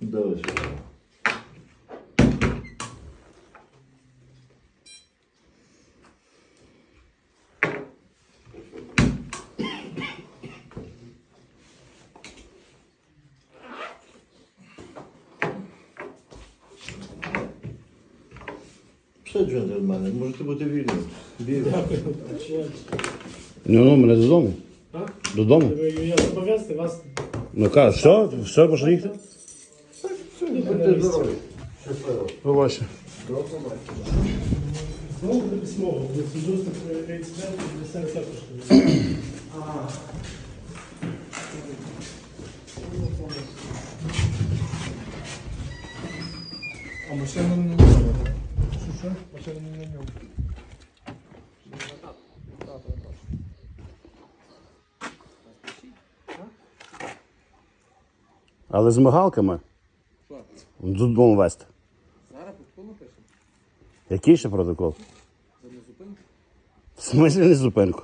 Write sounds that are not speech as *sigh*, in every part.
Дивись. Все, джентльмени, можете бути вільні. Вільні. Ну, ну, мене додому. А? Додому. Ви я зобов'язаний вас Ну кажуть, все, все, можна їхати? Будьте здорові. Щасливо. Побачимо. знову буде письмово, себе також. А машина не на ньому, так? Що що? Машина не на ньому. Але з мигалками Що? Додому вести. Зараз протокол напишемо. Який ще протокол? За незупинку. В смислі не зупинку.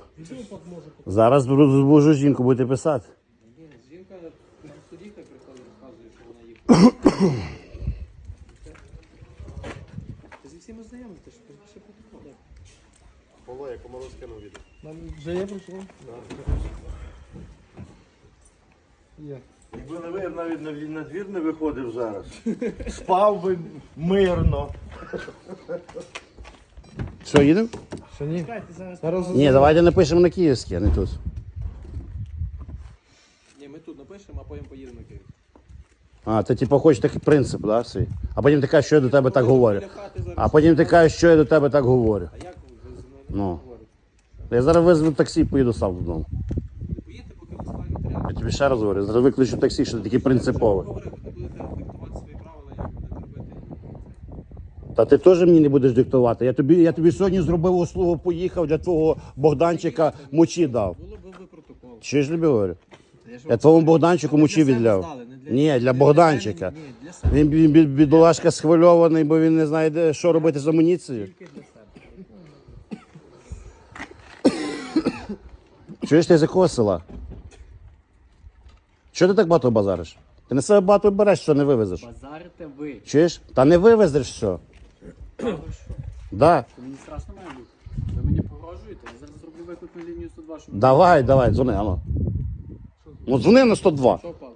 Зараз буду божу жінку будете писати. Ні, жінка в суді хай приходить, розказує, що вона їхала. *coughs* Ти зі всіма знайомий, ти ж пише протокол. Павло, я комару скинув відео. Нам вже є протокол? Є. Якби не ви, я б навіть на, на двір не виходив зараз. Спав би мирно. Що, їдемо? Що ні? Зараз Ні, давайте напишемо на київській, а не тут. Ні, ми тут напишемо, а потім поїдемо на Київ. А, ти типу хочеш такий принцип, да, свій? А потім ти кажеш, що я до тебе так говорю. А потім ти кажеш, що я до тебе так говорю. А як ви зі мною Ну. говорите? Я зараз визву таксі і поїду сам додому. Не поїдете, поки ви складні матеріали. Я тобі ще раз говорю, зараз виключу таксі, що ти такий принциповий. Та ти теж мені не будеш диктувати. Я тобі, я тобі сьогодні зробив услугу, поїхав для твого Богданчика мочі дав. Чи ж тобі говорю? Я твоєму Богданчику мочі відляв. Ні, для Богданчика. Він бі- бі- бідолашка схвильований, бо він не знає, що робити з амуніцією. Чуєш ти з якого села? Чого ти так багато базариш? Ти на себе багато береш, що не вивезеш. Базарите ви. Чуєш? Та не вивезеш все. Ви що? Да. Мені страшно має бути. Ви мені погрожуєте? Я зараз зроблю виклик на лінію 102, щоб... Давай, давай, дзвони, алло. Ну дзвони на 102. Що впав?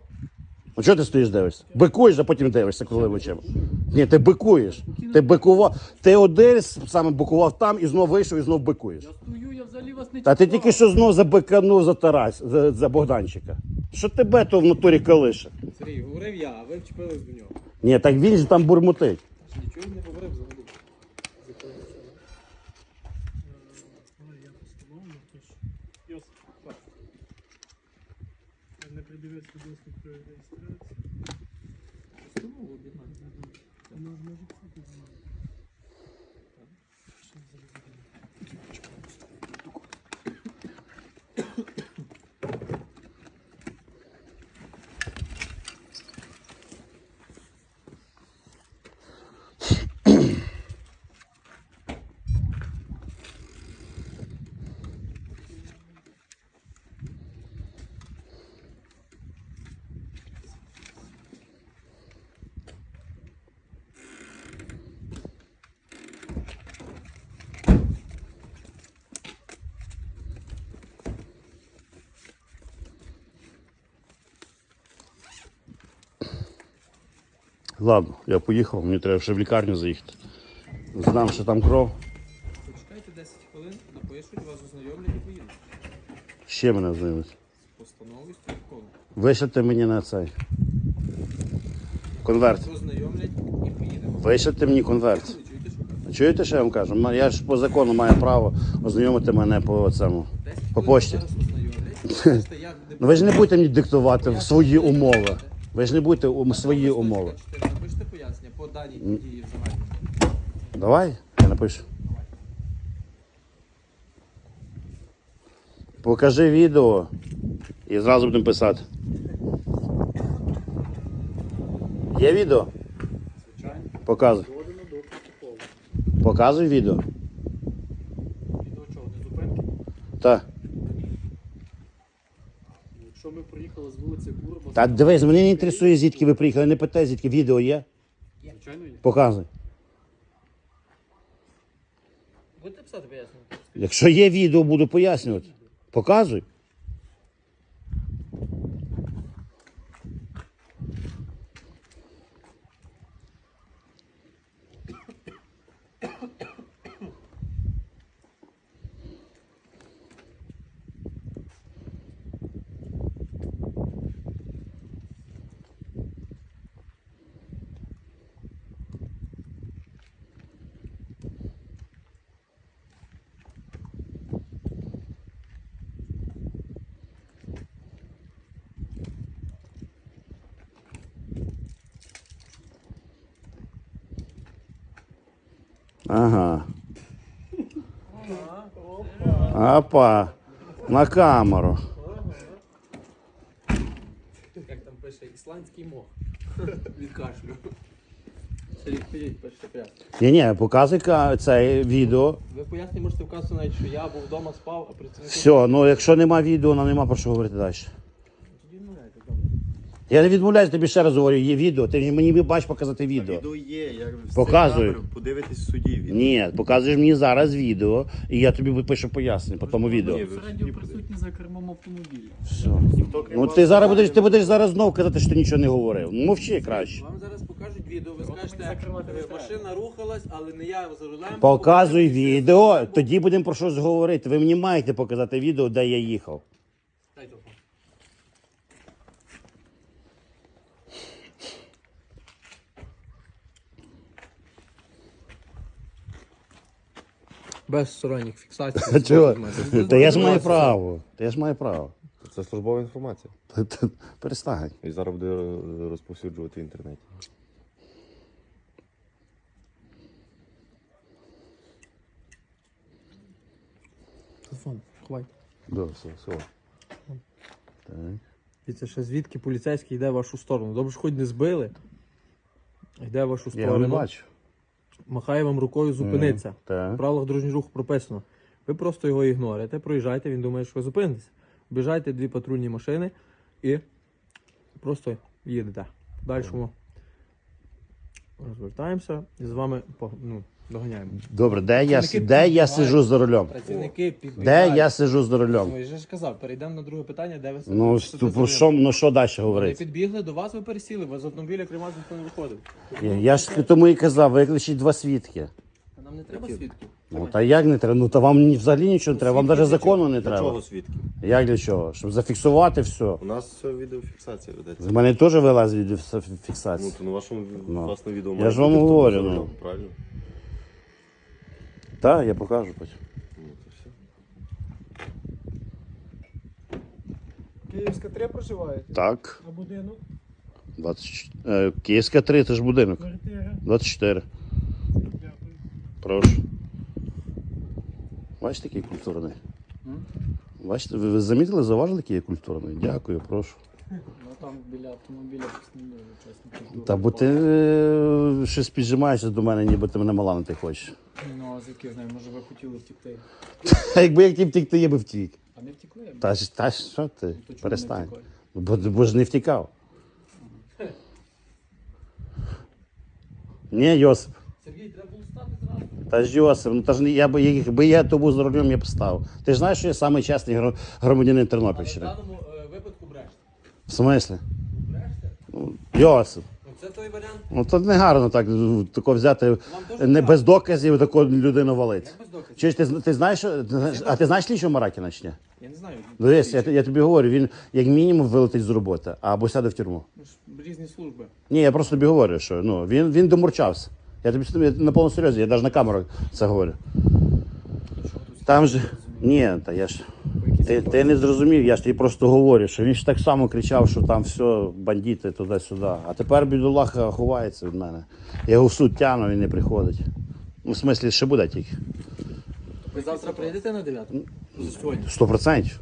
Ну чого ти стоїш дивишся? Бикуєш, а потім дивишся, коли очима. Ні, ти бикуєш. Ти бикував. Ти один саме бикував там і знов вийшов і знов бикуєш. Я стою, я взагалі вас не Та ти чіпав. тільки що знов забиканув за Тарас, за, за Богданчика. Що тебе то в натурі калише? Сергій, говорив я, а ви вчепились до нього. Ні, так він ж там бурмотить. Нічого не говорив взагалі. Але я постановлю, тож Йосип, так. Я не придивив свідоцтво про реєстрацію. Постанову об'єднання. Воно ж може бути. Ладно, я поїхав, мені треба ще в лікарню заїхати. Знам, що там кров. Почекайте 10 хвилин, напишуть, вас ознайомлять і поїдуть. Ще мене знайомить. Постанови з протоколу. Вишлите мені на цей. Конверт. Ознайомлять і поїдемо. Вишлите мені конверт. Чуєте, що я вам кажу? Я ж по закону маю право ознайомити мене по цьому. По пошті. Зараз ознайомлять. *laughs* Ну ви ж не будете мені диктувати свої умови. Ви ж не будете у свої умови. Напишите пояснення по даній події взагалі. Давай, я напишу. Покажи відео і зразу будемо писати. Є відео? Звичайно. Показуй. Доводимо до протоколу. Показуй відео. І до чого? Не зупинки? Так. Ну, що ми приїхали з вулиці Курба. Та дивись, мене не інтересує, звідки ви приїхали, не питай, звідки відео є. Звичайно є. Показуй. Будете писати пояснення? Якщо є відео, буду пояснювати. Показуй. Ага. Опа. На камеру. Як там пише, ісландський мох. *laughs* Від кашлю. Ні, ні, показуй ка- це відео. Ви пояснення можете вказати навіть, що я був вдома, спав, а працівники... Все, ну якщо нема відео, нам нема про що говорити далі. Я не відмовляюсь, тобі ще раз говорю, є відео. Ти мені бач показати відео. Відео є, я Показую. Подивитись в суді відео. Ні, показуєш мені зараз відео, і я тобі пишу пояснення по тому відео. Радіо присутні за кермом автомобіля. Все. Ну ти зараз будеш, ти будеш зараз знов казати, що ти нічого не говорив. Ну мовчи краще. Вам зараз покажуть відео, ви скажете, закривати «Е, машина рухалась, але не я за рулем. Показуй відео, тоді будемо про щось говорити. Ви мені маєте показати відео, де я їхав. Дай телефон. Без сторонніх фіксацій. *laughs* Чого? Та я ж маю право. Та я ж маю право. Це службова інформація. Та- та- Перестань. І зараз буде розповсюджувати в інтернеті. Телефон, ховай. Да, все, все. Так. Дивіться, ще звідки поліцейський йде в вашу сторону. Добре, що хоч не збили. Йде в вашу Я його сторону. не бачу. Махає вам рукою зупиниться. В правилах дорожнього руху прописано. Ви просто його ігнорите, проїжджаєте, він думає, що ви зупинитеся. Біжайте дві патрульні машини і просто їдете. Далі розвертаємося і з вами ну, доганяємо. Добре, де я, де я сиджу за рулем? Працівники Де підбігають. я сиджу за рулем? Ну, я ж казав, перейдемо на друге питання, де ви Ну, сидите за про рулем. що, ну що далі Вони говорити? підбігли до вас, ви пересіли, ви з автомобіля Кремаз ніхто не виходив. Я, я ж тому і казав, викличіть два свідки. А нам не треба свідків. Ну та як не треба? Ну та вам ні- взагалі нічого не треба, вам навіть закону не Для треба. чого свідків? Як для чого? Щоб зафіксувати все. У нас все відеофіксація ведеться. З мене теж вилазить від Ну, фіксації. то на вашому Ну. власне відео Я має ж вам бути, хто говорю, за ну. рулем, Правильно? Так, я покажу потім. Київська 3 проживаєте? Так. А будинок? 20... Е, Київська 3, це ж будинок. Квартира? 24. Дякую. Прошу. Бачите, який культурний? Бачите, ви, ви замітили, заважили, який я культурний? Дякую, прошу. Ну там біля автомобіля чесно. Та бо ти е, щось піджимаєшся до мене, ніби ти мене маланити хочеш. Ну, а звідки я знаю, може ви хотіли втікти. А *laughs* якби я хотів втікти, я би втік. А не втікли? Та ж та ж, що ти? То чому не Перестань. Бо, бо ж не втікав. Ні, Йосип. Сергій, треба було стати зразу. Та ж Йосип, ну та ж не- я би, якби я то був за рулем, я б став. Ти ж знаєш, що я самий чесний гро- громадянин Але в Тернопільщини. даному е. В смислі? Ну, Йосип. Це той варіант. Ну то не гарно так ну, тако взяти не без доказів таку людину валити. Чи ти, ти знаєш, що, а ти знаєш слідчого Маракіна чи ні? Я не знаю. Дивись, я, я тобі говорю, він як мінімум вилетить з роботи або сяде в тюрму. Ну, Різні служби. Ні, я просто тобі говорю, що ну, він, він домурчався. Я тобі я на повному серйозі, я навіть на камеру це говорю. Там же. Ні, та я ж. Ти, ти не зрозумів, я ж тобі просто говорю, що він ж так само кричав, що там все, бандити туди-сюди. А тепер бідолаха ховається від мене. Я його в суд тяну, він не приходить. Ну, в смислі, ще буде тільки. Ви завтра прийдете на 9? Сьогодні. Сто процентів.